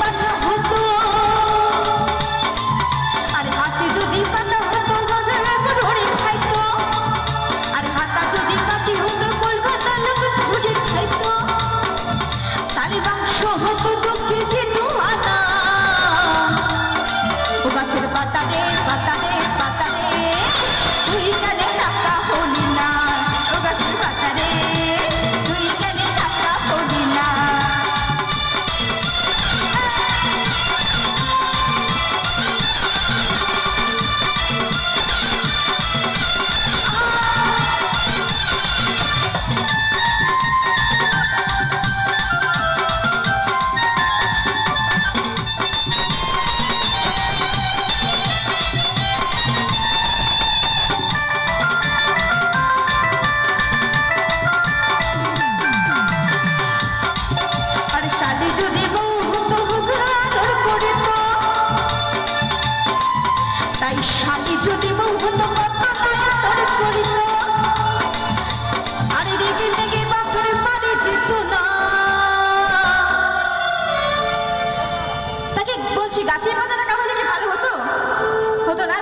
পাতা হতো বলছি গাছের পাতাটা কামড় কি ভালো হতো? হতো না?